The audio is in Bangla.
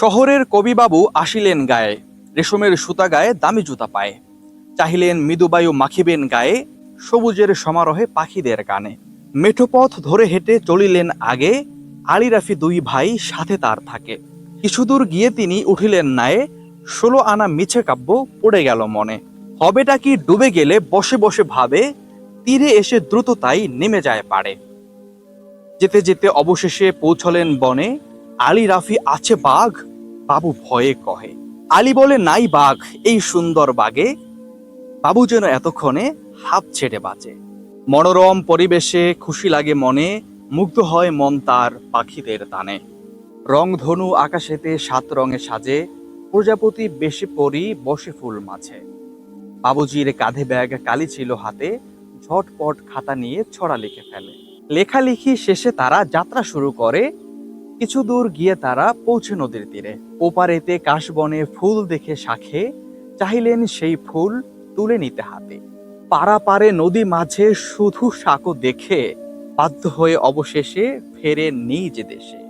শহরের কবিবাবু আসিলেন গায়ে, রেশমের সুতা গায়ে দামি জুতা পায়। চাহিলেন মৃদুবায়ু মাখিবেন গায়ে, সবুজের সমারোহে পাখিদের গানে মেঠোপথ ধরে হেঁটে চলিলেন আগে, আলিরাফি দুই ভাই সাথে তার থাকে। কিছুদূর গিয়ে তিনি উঠিলেন নায়ে, ষোলো আনা মিছে কাব্য পড়ে গেল মনে। হবেটা কি ডুবে গেলে বসে বসে ভাবে, তীরে এসে দ্রুত তাই নেমে যায় পারে যেতে যেতে অবশেষে পৌঁছলেন বনে আলী রাফি আছে বাঘ বাবু ভয়ে কহে, আলী বলে, নাই বাঘ, এই সুন্দর বাগে। বাবু যেন এতক্ষণে হাফ ছেড়ে বাঁচে। মনোরম পরিবেশে খুশি লাগে মনে, মুগ্ধ হয় মন তার পাখিদের তানে রংধনু আকাশেতে সাত রঙে সাজে, প্রজাপতি বেশি পরি বসে ফুল মাঝে। বাবুজির কাঁধে ব্যাগ কালি ছিল হাতে, ঝটপট খাতা নিয়ে ছড়া লিখে ফেলে। লেখালেখি শেষে তারা যাত্রা শুরু করে কিছু দূর গিয়ে তারা পৌঁছে নদীর তীরে। ওপারেতে কাশবনে ফুল দেখে শাখে চাহিলেন সেই ফুল তুলে নিতে হাতে। পাড়া পারে নদী মাঝে শুধু সাঁকো দেখে বাধ্য হয়ে অবশেষে ফেরে নিজ দেশে।